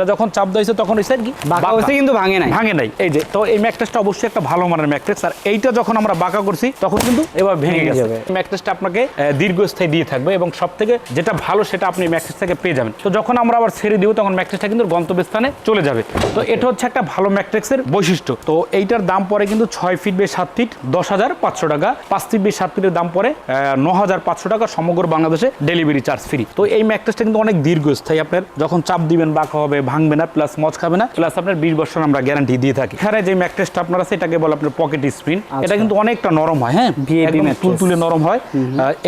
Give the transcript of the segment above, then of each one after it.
এটা যখন চাপ দিয়েছে তখন হয়েছে কি? বাঁকা হয়েছে কিন্তু ভাঙে নাই। ভাঙে নাই। এই যে তো এই ম্যাট্রেসটা অবশ্যই একটা ভালো মানের ম্যাট্রেস আর এইটা যখন আমরা বাঁকা করছি তখন কিন্তু এবার ভেঙে গেছে। যাবে। ম্যাট্রেসটা আপনাকে দীর্ঘস্থায়ী দিয়ে থাকবে এবং সব থেকে যেটা ভালো সেটা আপনি ম্যাট্রেস থেকে পেয়ে যাবেন। তো যখন আমরা আবার ছেড়ে দিব তখন ম্যাট্রেসটা কিন্তু গন্তব্যস্থানে চলে যাবে। তো এটা হচ্ছে একটা ভালো ম্যাট্রেক্সের বৈশিষ্ট্য। তো এইটার দাম পড়ে কিন্তু ছয় ফিট বে সাত ফিট দশ হাজার পাঁচশো টাকা। পাঁচ ফিট বে সাত ফিটের দাম পড়ে ন হাজার পাঁচশো টাকা সমগ্র বাংলাদেশে ডেলিভারি চার্জ ফ্রি। তো এই ম্যাট্রেসটা কিন্তু অনেক দীর্ঘস্থায়ী। আপনার যখন চাপ দিবেন বাঁকা হবে ভাঙবে না প্লাস মচ খাবে না প্লাস আপনার বিশ বছর আমরা গ্যারান্টি দিয়ে থাকি। এখানে যে ম্যাট্রেসটা আপনার আছে এটাকে বলে আপনার পকেট স্প্রিন এটা কিন্তু অনেকটা নরম হয় হ্যাঁ? VIP একদম mattress। নরম হয়।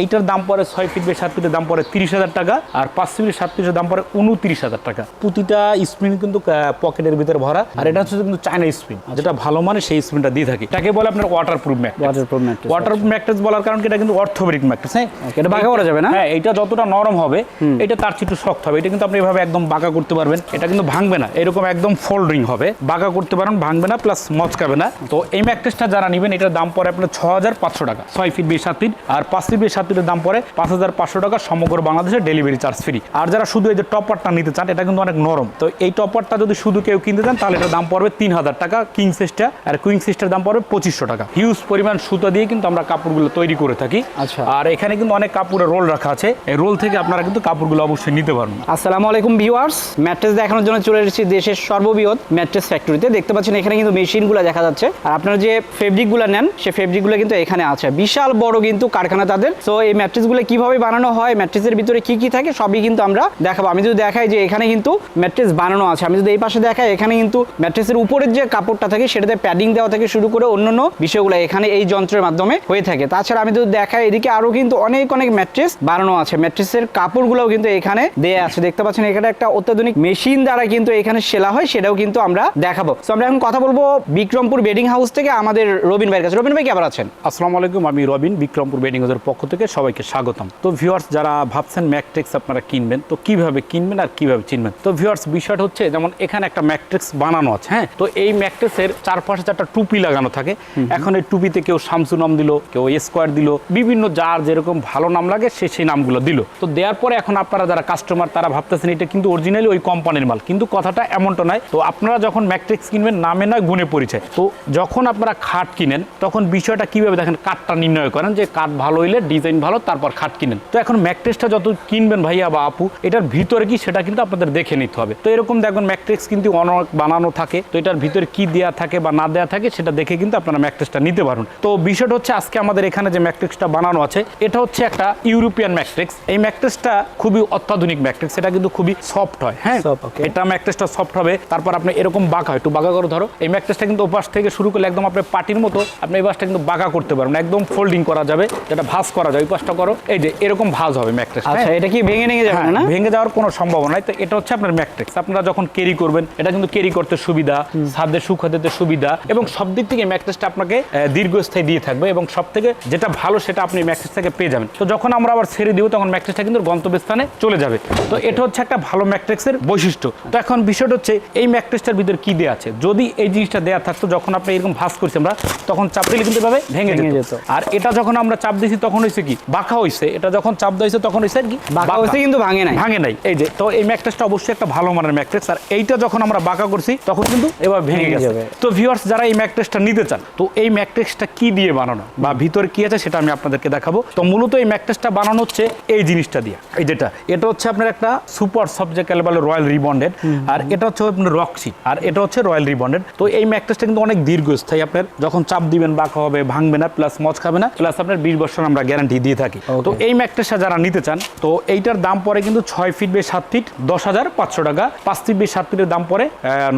এইটার দাম পড়ে ছয় ফিট বে সাত ফিটের দাম পড়ে তিরিশ হাজার টাকা আর পাঁচ ফিট সাত ফিটের দাম পড়ে উনত্রিশ হাজার টাকা। প্রতিটা স্প্রিন কিন্তু পকেটের ভিতরে ভরা। আর এটা হচ্ছে কিন্তু চায়না স্প্রিন যেটা ভালো মানে সেই স্প্রিনটা দিয়ে থাকি। এটাকে বলে আপনার waterproof mattress Waterproof mattress, water mattress বলার কারণ এটা কিন্তু অর্থোপেডিক ম্যাট্রেস হ্যাঁ? এটা বাঁকা করা যাবে না? হ্যাঁ এটা যতটা নরম হবে এটা তার চেয়ে একটু শক্ত হবে। এটা কিন্তু আপনি এভাবে একদম বাঁকা করতে পারবেন। এটা কিন্তু ভাঙবে না। এরকম একদম ফোল্ডিং হবে। বাঁকা করতে পারেন ভাঙবে না প্লাস মচকাবে না। তো এই ম্যাট্রেসটা যারা নেবেন এটার দাম পড়ে আপনার ছ হাজার পাঁচশো টাকা। ছয় ফিট বিশ সাত ফিট আর পাঁচ ফিট বিশ সাত ফিটের দাম পড়ে পাঁচ হাজার পাঁচশো টাকা সমগ্র বাংলাদেশে ডেলিভারি চার্জ ফ্রি আর যারা শুধু এই যে টপারটা নিতে চান এটা কিন্তু অনেক নরম। তো এই টপারটা যদি শুধু কেউ কিনতে চান তাহলে এটার দাম পড়বে তিন হাজার টাকা। কিং সিস্টার আর কুইং সিস্টার দাম পড়বে পঁচিশশো টাকা। হিউজ পরিমাণ সুতা দিয়ে কিন্তু আমরা কাপড়গুলো তৈরি করে থাকি। আচ্ছা। আর এখানে কিন্তু অনেক কাপড়ের রোল রাখা আছে। এই রোল থেকে আপনারা কিন্তু কাপড়গুলো অবশ্যই নিতে পারবেন। আসসালামু আলাইকুম ভিউয়ার্স ম্যাট্রেস দেখানোর জন্য চলে এসেছি দেশের সর্ববৃহৎ ম্যাট্রেস ফ্যাক্টরিতে। দেখতে পাচ্ছেন এখানে কিন্তু মেশিনগুলো দেখা যাচ্ছে। আর আপনারা যে ফেব্রিকগুলো নেন সেই ফেব্রিকগুলো কিন্তু এখানে আছে। বিশাল বড় কিন্তু কারখানা তাদের। তো এই ম্যাট্রেসগুলো কীভাবে বানানো হয়, ম্যাট্রেসের ভিতরে কি কি থাকে, সবই কিন্তু আমরা দেখাবো। আমি যদি দেখাই যে এখানে কিন্তু ম্যাট্রেস বানানো আছে, আমি যদি এই পাশে দেখাই, এখানে কিন্তু ম্যাট্রেসের উপরের যে কাপড়টা থাকে, সেটাতে প্যাডিং দেওয়া থেকে শুরু করে অন্যান্য বিষয়গুলো এখানে এই যন্ত্রের মাধ্যমে হয়ে থাকে। তাছাড়া আমি যদি দেখাই, এদিকে আরও কিন্তু অনেক অনেক ম্যাট্রেস বানানো আছে। ম্যাট্রেসের কাপড়গুলোও কিন্তু এখানে দেয়া আছে। দেখতে পাচ্ছেন, এখানে একটা অত্যাধুনিক মেশিন দ্বারা কিন্তু এখানে সেলা হয় সেটাও কিন্তু আমরা দেখাবো। তো আমরা এখন কথা বলব বিক্রমপুর বেডিং হাউস থেকে আমাদের রবিন ভাইয়ের কাছে। রবিন ভাই কেমন আছেন? আসসালামু আলাইকুম আমি রবিন বিক্রমপুর বেডিং হাউসের পক্ষ থেকে সবাইকে স্বাগতম। তো ভিউয়ার্স যারা ভাবছেন ম্যাকট্রিক্স আপনারা কিনবেন তো কীভাবে কিনবেন আর কীভাবে চিনবেন? তো ভিউয়ার্স বিষয়টা হচ্ছে যেমন এখানে একটা ম্যাট্রিক্স বানানো আছে হ্যাঁ? তো এই ম্যাট্রিক্সের চারপাশে চারটা টুপি লাগানো থাকে। এখন এই টুপিতে কেউ শামসু নাম দিল কেউ স্কোয়ার দিল বিভিন্ন যার যেরকম ভালো নাম লাগে সে সেই নামগুলো দিল। তো দেওয়ার পরে এখন আপনারা যারা কাস্টমার তারা ভাবতেছেন এটা কিন্তু অরিজিনালি ওই কোম্পানির মাল, কিন্তু কথাটা এমনটা নয়। তো আপনারা যখন ম্যাট্রিক্স কিনবেন, নামে নয়, গুণে পরিচয়। তো যখন আপনারা খাট কিনেন, তখন বিষয়টা কীভাবে দেখেন? কাঠটা নির্ণয় করেন যে কাঠ ভালো হইলে ডিজাইন ভালো, তারপর খাট কিনেন। তো এখন ম্যাট্রিক্সটা যত কিনবেন ভাইয়া বা আপু, এটার ভিতরে কি সেটা কিন্তু আপনাদের দেখে নিতে হবে। তো এরকম দেখবেন ম্যাট্রিক্স কিন্তু অনেক বানানো থাকে। তো এটার ভিতরে কি দেওয়া থাকে বা না দেওয়া থাকে, সেটা দেখে কিন্তু আপনারা ম্যাট্রিক্সটা নিতে পারুন তো বিষয়টা হচ্ছে, আজকে আমাদের এখানে যে ম্যাট্রিক্সটা বানানো আছে, এটা হচ্ছে একটা ইউরোপিয়ান ম্যাট্রিক্স। এই ম্যাট্রিক্সটা খুবই অত্যাধুনিক ম্যাট্রিক্স। এটা কিন্তু খুবই সফট হয় হ্যাঁ. এটা ম্যাট্রেসটা সফট হবে তারপর আপনি এরকম বাঁকা হয় একটু বাঁকা করে ধরো। এই ম্যাট্রেসটা কিন্তু ওপাশ থেকে শুরু করলে একদম আপনি পাটির মতো আপনি এই পাশটা কিন্তু বাঁকা করতে পারবেন একদম ফোল্ডিং করা যাবে যেটা ভাঁজ করা যায় ওই পাশটা করো। এই যে এরকম ভাঁজ হবে ম্যাট্রেস আচ্ছা এটা কি ভেঙে ভেঙে যাবে হ্যাঁ, না? ভেঙে যাওয়ার কোনো সম্ভাবনা নাই। তো এটা হচ্ছে আপনার ম্যাট্রিক্স আপনারা যখন ক্যারি করবেন এটা কিন্তু ক্যারি করতে সুবিধা ছাদে সুখাতে সুবিধা এবং সব দিক থেকে ম্যাট্রেসটা আপনাকে দীর্ঘস্থায়ী দিয়ে থাকবে এবং সব থেকে যেটা ভালো সেটা আপনি ম্যাট্রেস থেকে পেয়ে যাবেন। তো যখন আমরা আবার ছেড়ে দিব তখন ম্যাট্রেসটা কিন্তু গন্তব্যস্থানে চলে যাবে। তো এটা হচ্ছে একটা ভালো ম্যাট্রিক্সের বৈশিষ্ট্য। তো এখন বিষয়টা হচ্ছে এই ম্যাট্রেসটার ভিতরে কি দেওয়া আছে? যদি এই জিনিসটা দেওয়া থাকতো যখন আপনি এরকম ভাস করছি আমরা তখন চাপ দিলে কিন্তু এভাবে ভেঙে ভেঙে যেত। আর এটা যখন আমরা চাপ দিয়েছি তখন হয়েছে কি? বাঁকা হয়েছে এটা যখন চাপ দিয়েছে তখন হয়েছে কি? বাঁকা হয়েছে কিন্তু ভাঙে নাই। ভাঙে নাই। এই যে তো এই ম্যাট্রেসটা অবশ্যই একটা ভালো মানের ম্যাট্রেস আর এইটা যখন আমরা বাঁকা করছি তখন কিন্তু এবার ভেঙে গেছে। যাবে। তো ভিউয়ার্স যারা এই ম্যাট্রেসটা নিতে চান তো এই ম্যাট্রেসটা কি দিয়ে বানানো? বা ভিতরে কি আছে সেটা আমি আপনাদেরকে দেখাবো। তো মূলত এই ম্যাট্রেসটা বানানো হচ্ছে এই জিনিসটা দিয়ে। এই যেটা এটা হচ্ছে আপনার একটা সুপার সাবজেক্ট বলে রয়্যাল রিবন্ডেড আর এটা হচ্ছে আপনার রক্সি আর এটা হচ্ছে রয়্যাল রিবন্ডেড তো এই ম্যাট্রেসটা কিন্তু অনেক দীর্ঘস্থায়ী আপনার যখন চাপ দিবেন বাঁকা হবে ভাঙবে না প্লাস মচ খাবে না প্লাস আপনার বিশ বছর আমরা গ্যারান্টি দিয়ে থাকি। তো এই ম্যাট্রেসটা যারা নিতে চান তো এইটার দাম পড়ে কিন্তু ছয় ফিট বে সাত ফিট দশ হাজার পাঁচশো টাকা পাঁচ ফিট বে সাত ফিটের দাম পড়ে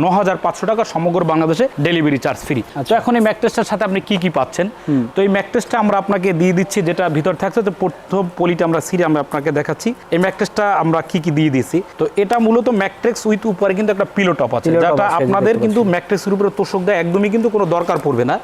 ন হাজার পাঁচশো টাকা সমগ্র বাংলাদেশে ডেলিভারি চার্জ ফ্রি তো এখন এই ম্যাট্রেসটার সাথে আপনি কি কি পাচ্ছেন? তো এই ম্যাট্রেসটা আমরা আপনাকে দিয়ে দিচ্ছি যেটা ভিতর থাকছে তো প্রথম পলিটা আমরা সিরে আমরা আপনাকে দেখাচ্ছি। এই ম্যাট্রেসটা আমরা কি কি দিয়ে দিয়েছি? তো এটা মূলত ম্যাট্রেক্স উইথ উপরে কিন্তু একটা পিলো টপ আছে যেটা আপনাদের কিন্তু ম্যাট্রেসের উপরে তোষক দেয় একদমই কিন্তু কোনো দরকার পড়বে না।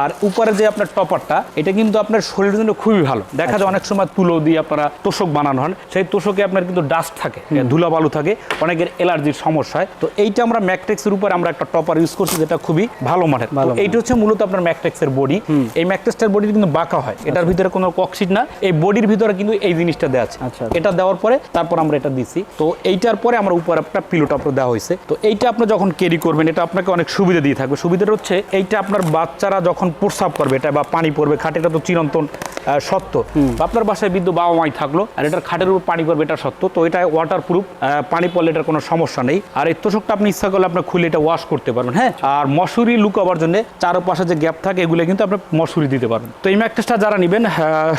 আর উপরে যে আপনার টপারটা এটা কিন্তু আপনার শরীরের জন্য খুবই ভালো। দেখা যায় অনেক সময় তুলো দিয়ে আপনারা তোষক বানানো হন সেই তোষকে আপনার কিন্তু ডাস্ট থাকে ধুলাবালু থাকে অনেকের অ্যালার্জির সমস্যা হয়। তো এইটা আমরা ম্যাট্রেক্সের উপরে আমরা একটা টপার ইউজ করছি যেটা খুবই ভালো মানের। এইটা হচ্ছে মূলত আপনার ম্যাট্রেক্সের বডি এই ম্যাট্রেক্সটার বডি কিন্তু বাঁকা হয় এটার ভিতরে কোনো কক্সিট না এই বডির ভিতরে কিন্তু এই জিনিসটা দেওয়া আছে। আচ্ছা। এটা দেওয়ার পরে তারপর আমরা এটা দিছি। তো এইটার পরে আমরা উপরে একটা পিলো টপ দেওয়া হয়েছে। তো এইটা আপনি যখন ক্যারি করবেন এটা আপনাকে অনেক সুবিধা দিয়ে থাকবে। সুবিধাটা হচ্ছে এইটা আপনার বাচ্চারা যখন প্রস্রাব করবে এটা বা পানি পড়বে খাটে এটা তো চিরন্তন সত্য। আপনার বাসায় বিদ্যুৎ বাবা মাই থাকল আর এটার খাটের উপর পানি পড়বে এটা সত্য। তো এটা ওয়াটার প্রুফ পানি পড়লে এটার কোনো সমস্যা নেই। আর এই তোষকটা আপনি ইচ্ছা করলে আপনার খুলে এটা ওয়াশ করতে পারবেন হ্যাঁ? আর মশুরি লুকাবার জন্য চারপাশে যে গ্যাপ থাকে এগুলো কিন্তু আপনি মশুরি দিতে পারবেন। তো এই ম্যাট্রেসটা যারা নেবেন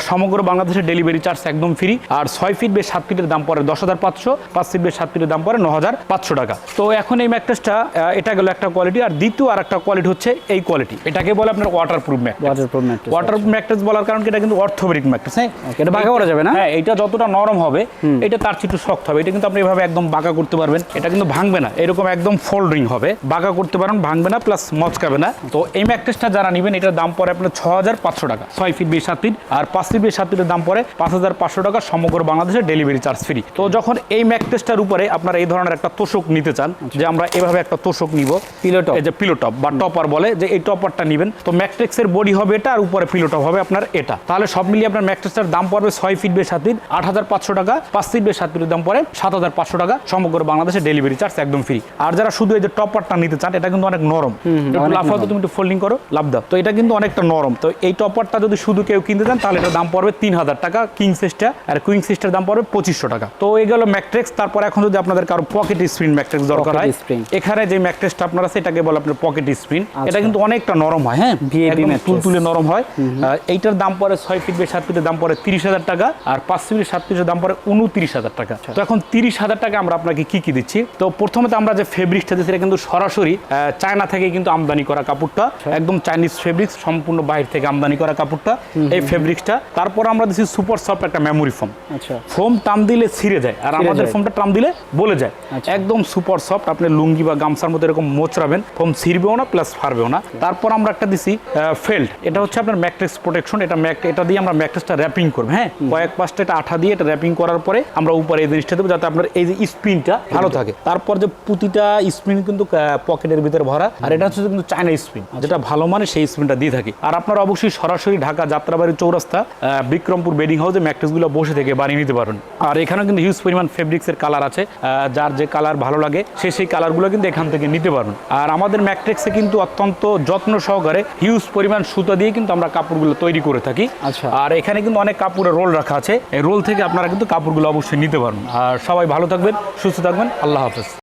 সমগ্র বাংলাদেশে ডেলিভারি চার্জ একদম ফ্রি আর ছয় ফিট বে সাত ফিটের দাম পড়ে দশ হাজার পাঁচশো পাঁচ ফিট বে সাত ফিটের দাম পড়ে ন হাজার পাঁচশো টাকা। তো এখন এই ম্যাট্রেসটা এটা গেল একটা কোয়ালিটি আর দ্বিতীয় আর একটা কোয়ালিটি হচ্ছে এই কোয়ালিটি এটাকে বলে আপনার waterproof mattress. Waterproof mattress water mattress বলার কারণ এটা কিন্তু অর্থোপেডিক ম্যাট্রেস হ্যাঁ? এটা বাঁকা করা যাবে না? হ্যাঁ এটা যতটা নরম হবে এটা তার চেয়ে একটু শক্ত হবে। এটা কিন্তু আপনি এভাবে একদম বাঁকা করতে পারবেন। এটা কিন্তু ভাঙবে না। এরকম একদম ফোল্ডিং হবে। বাঁকা করতে পারেন ভাঙবে না প্লাস মচকাবে না। তো এই ম্যাট্রেসটা যারা নেবেন এটার দাম পড়ে আপনার ছ হাজার পাঁচশো টাকা। ছয় ফিট বিশ সাত ফিট আর পাঁচ ফিট বিশ সাত ফিটের দাম পড়ে পাঁচ হাজার পাঁচশো টাকা সমগ্র বাংলাদেশে ডেলিভারি চার্জ ফ্রি তো যখন এই ম্যাট্রেসটার উপরে আপনারা এই ধরনের একটা তোষক নিতে চান যে আমরা এভাবে একটা তোষক নিব। Top। এই যে পিলো টপ বা টপার বলে যে এই টপারটা নেবেন। তো ম্যাট্রিক্সের বডি হবে এটা আর উপরে পিলো টপ হবে আপনার এটা। তাহলে সব মিলিয়ে আপনার ম্যাট্রিক্সটার দাম পড়বে ছয় ফিট বে সাত ফিট আট হাজার পাঁচশো টাকা পাঁচ ফিট বে সাত ফিটের দাম পড়ে সাত হাজার পাঁচশো টাকা সমগ্র বাংলাদেশে ডেলিভারি চার্জ একদম ফ্রি আর যারা শুধু এই যে টপারটা নিতে চান এটা কিন্তু অনেক নরম। একটু অনেক লাফাও তো তুমি একটু ফোল্ডিং করো লাভ দাও তো এটা কিন্তু অনেকটা নরম। তো এই টপারটা যদি শুধু কেউ কিনতে চান তাহলে এটার দাম পড়বে তিন হাজার টাকা। কিং সিস্টার আর কুইং সিস্টার দাম পড়বে পঁচিশশো টাকা। তো এই গেল ম্যাট্রিক্স। তারপর এখন যদি আপনাদের কারও পকেট স্ক্রিন ম্যাট্রিক্স দরকার হয় এখানে যে ম্যাট্রেসটা আপনার আছে এটাকে বলে আপনার পকেট স্ক্রিন এটা আচ্ছা। কিন্তু অনেকটা নরম হয় হ্যাঁ একদম mattress। তুলতুলে নরম হয় এইটার দাম পড়ে ছয় ফিট বে সাত ফিটের দাম পড়ে তিরিশ হাজার টাকা আর পাঁচ ফিট সাত ফিটের দাম পড়ে উনত্রিশ হাজার টাকা আচ্ছা। তো এখন তিরিশ হাজার টাকা আমরা আপনাকে কি কি দিচ্ছি তো প্রথমে তো আমরা যে ফেব্রিক্সটা দিচ্ছি এটা কিন্তু সরাসরি চায়না থেকে কিন্তু আমদানি করা কাপড়টা আচ্ছা। একদম চাইনিজ ফেব্রিক্স সম্পূর্ণ বাইরে থেকে আমদানি করা কাপড়টা এই ফেব্রিক্সটা তারপর আমরা দিচ্ছি সুপার সফট একটা মেমোরি ফোম আচ্ছা ফোম টান দিলে ছিঁড়ে যায় আর আমাদের। ফোমটা টান দিলে বলে যায়। একদম সুপার সফট আপনি লুঙ্গি বা গামছার মধ্যে এরকম মোচড়াবেন ফোম ছিঁড়বেও না প্লাস ফারবেও না। তারপর আমরা একটা দিছি ফেল্ট এটা হচ্ছে আপনার ম্যাট্রিক্স প্রোটেকশন এটা ম্যাক এটা দিয়ে আমরা ম্যাট্রিক্সটা র্যাপিং করব হ্যাঁ? কয়েক পাঁচটা এটা আঠা দিয়ে এটা র্যাপিং করার পরে আমরা উপরে এই জিনিসটা দেবো যাতে আপনার এই যে স্পিনটা ভালো থাকে। তারপর যে প্রতিটা স্পিন কিন্তু পকেটের ভিতরে ভরা আর এটা হচ্ছে কিন্তু চায়না স্পিন যেটা ভালো মানে সেই স্পিনটা দিয়ে থাকি। আর আপনারা অবশ্যই সরাসরি ঢাকা যাত্রাবাড়ি চৌরাস্তা বিক্রমপুর বেডিং হাউসে ম্যাট্রিক্সগুলো বসে থেকে বানিয়ে নিতে পারেন। আর এখানেও কিন্তু হিউজ পরিমাণ ফেব্রিক্সের কালার আছে যার যে কালার ভালো লাগে সে সেই কালারগুলো কিন্তু এখান থেকে নিতে পারবেন। আর আমাদের ম্যাট্রিক্সে কিন্তু অত্যন্ত যত্ন সহকারে হিউজ পরিমাণ সুতা দিয়ে কিন্তু আমরা কাপড়গুলো তৈরি করে থাকি। আচ্ছা। আর এখানে কিন্তু অনেক কাপড়ের রোল রাখা আছে। এই রোল থেকে আপনারা কিন্তু কাপড়গুলো অবশ্যই নিতে পারবেন। আর সবাই ভালো থাকবেন সুস্থ থাকবেন। আল্লাহ হাফেজ।